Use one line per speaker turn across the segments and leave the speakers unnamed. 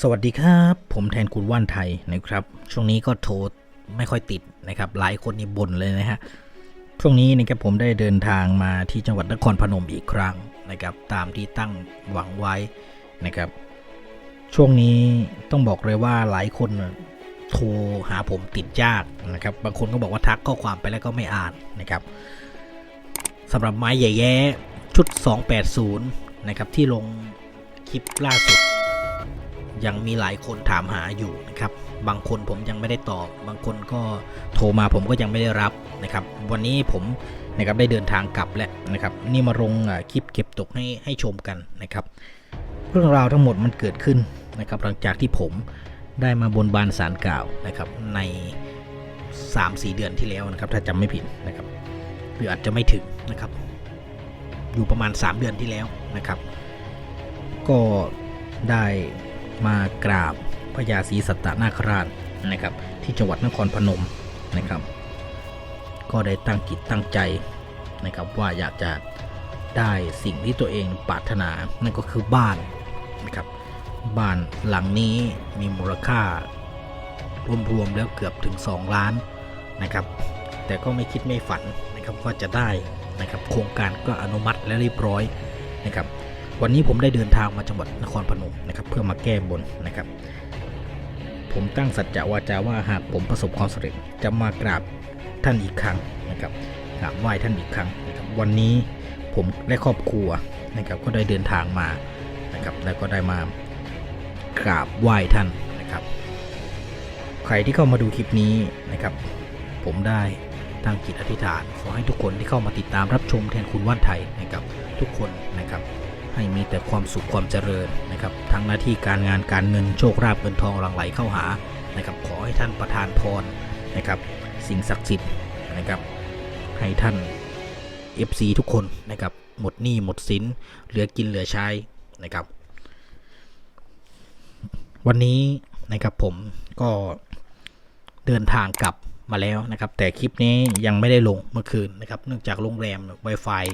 สวัสดีครับ ผมแทนคุณว่านไทยนะครับ ช่วงนี้ก็โทรไม่ค่อยติดนะครับ หลายคนนี่บ่นเลยนะฮะ ช่วงนี้นะครับผมได้เดินทางมาที่จังหวัดนครพนมอีกครั้งนะครับ ตามที่ตั้งหวังไว้นะครับ ช่วงนี้ต้องบอกเลยว่าหลายคนโทรหาผมติดยากนะครับ บางคนก็บอกว่าทักข้อความไปแล้วก็ไม่อ่านนะครับสำหรับไม้ใหญ่แย้ชุด 280 นะครับที่ลงคลิปล่าสุด ยังมีหลายคนถามหาอยู่นะครับ บางคนผมยังไม่ได้ตอบ บางคนก็โทรมาผมก็ยังไม่ได้รับนะครับ วันนี้ผมนะครับได้เดินทางกลับแล้วนะครับ นี่มาลงคลิปเก็บตกให้ให้ชมกันนะครับ เรื่องราวทั้งหมดมันเกิดขึ้นนะครับ หลังจากที่ผมได้มาบนบานสารกล่าวนะครับใน 3-4 เดือนที่แล้วนะครับ ถ้าจำไม่ผิดนะครับหรืออาจจะไม่ถึงนะครับ อยู่ประมาณ 3 เดือนที่แล้วนะครับ ก็ได้ มากราบพระยาศรีสัตตนาคราชนะครับ ที่จังหวัดนครพนมนะครับ ก็ได้ตั้งจิตตั้งใจนะครับว่าอยากจะได้สิ่งที่ตัวเองปรารถนา นั่นก็คือบ้านนะครับบ้านหลังนี้มีมูลค่ารวมๆแล้วเกือบถึง 2 ล้านนะครับ แต่ก็ไม่คิดไม่ฝันนะครับว่าจะได้นะครับ โครงการก็อนุมัติและเรียบร้อยนะครับ วันนี้ผมได้เดินทางมาจังหวัดนครพนมนะครับเพื่อมาแก้บนนะครับ ผมตั้งสัจจะวาจาว่าหากผมประสบความสำเร็จจะมากราบท่านอีกครั้งนะครับกราบไหว้ท่านอีกครั้งนะครับวันนี้ผมและครอบครัวนะครับก็ได้เดินทางมานะครับแล้วก็ได้มากราบไหว้ท่านนะครับ ใครที่เข้ามาดูคลิปนี้นะครับ ผมได้ตั้งจิตอธิษฐานขอให้ทุกคนที่เข้ามาติดตามรับชมแทนคุณว่านไทยนะครับทุกคนนะครับ ให้มีแต่ความสุขความเจริญนะครับทั้งหน้าที่การงานการเงินโชคลาภเงินทองหลั่งไหลเข้าหานะครับขอให้ท่านประทานพรนะครับสิ่งศักดิ์สิทธิ์นะครับให้ท่าน FC ทุกคนนะครับหมดหนี้หมดสินเหลือกินเหลือใช้นะครับ วันนี้นะครับผมก็เดินทางกลับมาแล้วนะครับ แต่คลิปนี้ยังไม่ได้ลงเมื่อคืนนะครับ เนื่องจากโรงแรม Wi-Fi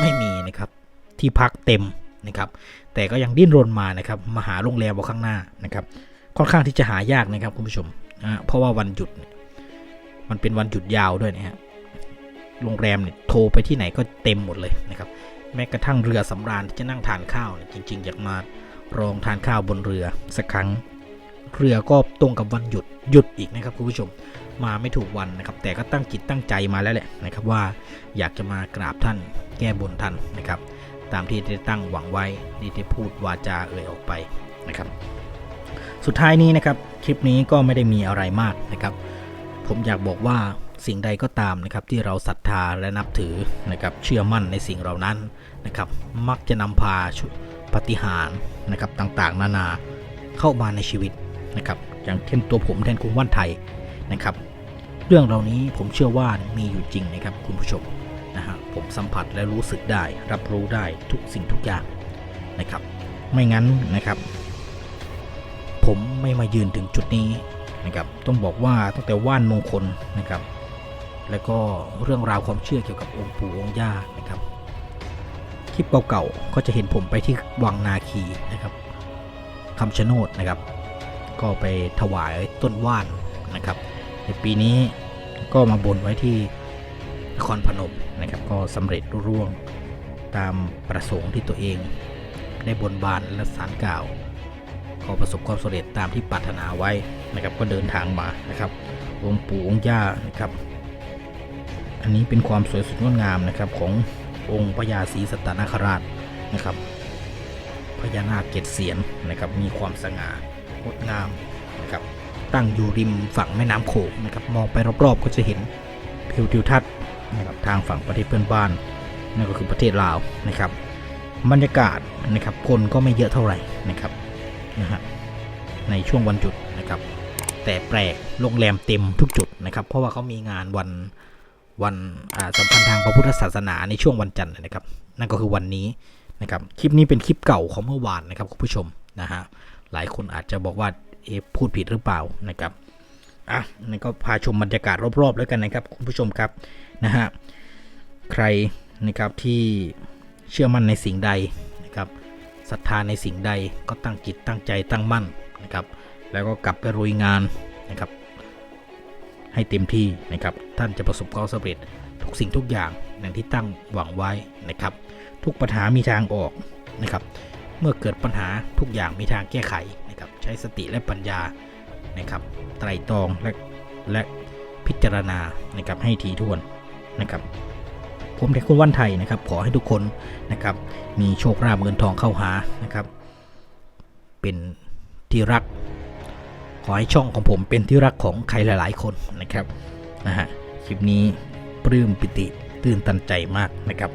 ไม่มีนะครับ ที่พักเต็มนะครับ แต่ก็ยังดิ้นรนมานะครับมาหาโรงแรมบนข้างหน้านะครับ ค่อนข้างที่จะหายากนะครับคุณผู้ชมนะเพราะว่าวันหยุด มันเป็นวันหยุดยาวด้วยนะฮะโรงแรมเนี่ยโทรไปที่ไหนก็เต็มหมดเลยนะครับ แม้กระทั่งเรือสำราญที่จะนั่งทานข้าวเนี่ยจริง ๆ อยากมาลองทานข้าวบนเรือสักครั้งเรือก็ตรงกับวันหยุดหยุดอีกนะครับคุณผู้ชมมาไม่ถูกวันนะครับ แต่ก็ตั้งจิตตั้งใจมาแล้วแหละนะครับว่าอยากจะมากราบท่านแก้บนท่านนะครับ ตามที่ได้ตั้งหวังไว้ที่ได้พูดวาจาเอ่ยออกไปนะครับ สุดท้ายนี้นะครับคลิปนี้ก็ไม่ได้มีอะไรมากนะครับ ผมอยากบอกว่าสิ่งใดก็ตามนะครับที่เราศรัทธาและนับถือนะครับเชื่อมั่นในสิ่งเหล่านั้นนะครับ มักจะนำพาชุปฏิหารนะครับต่างๆ นานาเข้ามาในชีวิตนะครับ อย่างเช่นตัวผมแทนคุณว่านไทยนะครับ เรื่องเหล่านี้ผมเชื่อว่ามีอยู่จริงนะครับคุณผู้ชม นะฮะผมสัมผัสและรู้สึกได้ รับรู้ได้ทุกสิ่งทุกอย่างนะครับ ไม่งั้นนะครับ ผมไม่มายืนถึงจุดนี้นะครับ ต้องบอกว่าตั้งแต่ว่านมงคลนะครับ แล้วก็เรื่องราวความเชื่อเกี่ยวกับองค์ปู่องค์ย่านะครับคลิปเก่าๆ ก็จะเห็นผมไปที่วังนาคีนะครับคำชะโนดนะครับ ก็ไปถวายต้นว่านนะครับ ในปีนี้ก็มาบนไว้ที่ นครพนมนะครับก็สำเร็จรุ่วงตามประสงค์ที่ตัวเองได้บนบานและสารกล่าวก็ประสบความสำเร็จตามที่ปรารถนาไว้นะครับก็เดินทางมานะครับองค์ปู่องค์ย่านะครับอันนี้เป็นความสวยสดงดงามนะครับขององค์พญาศรีสัตนคราชนะครับพญานาคเกศเสียนนะครับมีความสง่างดงามนะครับตั้งอยู่ริมฝั่งแม่น้ำโขงนะครับมองไปรอบๆก็จะเห็นทิวทิวทัศน์ นะครับทางฝั่งประเทศเพื่อนบ้านนั่นก็คือประเทศลาวนะครับบรรยากาศนะครับคนก็ไม่เยอะเท่าไหร่นะครับนะฮะในช่วงวันหยุดนะครับ แต่แปลกโรงแรมเต็มทุกจุดนะครับ เพราะว่าเขามีงานวันวันอ่าสัมพันธ์ทางพระพุทธศาสนาในช่วงวันจันทร์นะครับ นั่นก็คือวันนี้นะครับคลิปนี้เป็นคลิปเก่าของเมื่อวานนะครับคุณผู้ชมนะฮะหลายคนอาจจะบอกว่าเอพูดผิดหรือเปล่านะครับ อะนี่ก็พาชมบรรยากาศรอบๆ แล้วกันนะครับ คุณผู้ชมครับนะฮะใครนะครับที่เชื่อมั่นในสิ่งใดนะครับศรัทธาในสิ่งใดก็ตั้งจิตตั้งใจตั้งมั่นนะครับ แล้วก็กลับไปรุยงานนะครับ ให้เต็มที่นะครับ ท่านจะประสบความสำเร็จทุกสิ่งทุกอย่างอย่างที่ตั้งหวังไว้นะครับ ทุกปัญหามีทางออกนะครับ เมื่อเกิดปัญหาทุกอย่างมีทางแก้ไขนะครับ ใช้สติและปัญญา นะครับไตรตรองและและพิจารณานะครับให้ทีท่วนนะครับผมเด็กคนวันไทยนะครับ ขอให้ทุกคนนะครับ มีโชคลาภเงินทองเข้าหานะครับ เป็นที่รัก ขอให้ช่องของผมเป็นที่รักของใครหลายๆ คนนะครับนะฮะคลิปนี้ปลื้มปิติตื่นตันใจมากนะครับ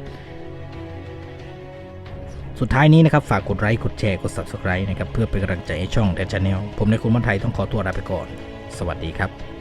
สุดท้ายนี้นะครับ ฝากกดไลค์ กดแชร์ กด subscribe นะครับ เพื่อเป็นกำลังใจให้ช่องแดนชาแนลผมในคุณวันไทยต้องขอตัวลาไปก่อน สวัสดีครับ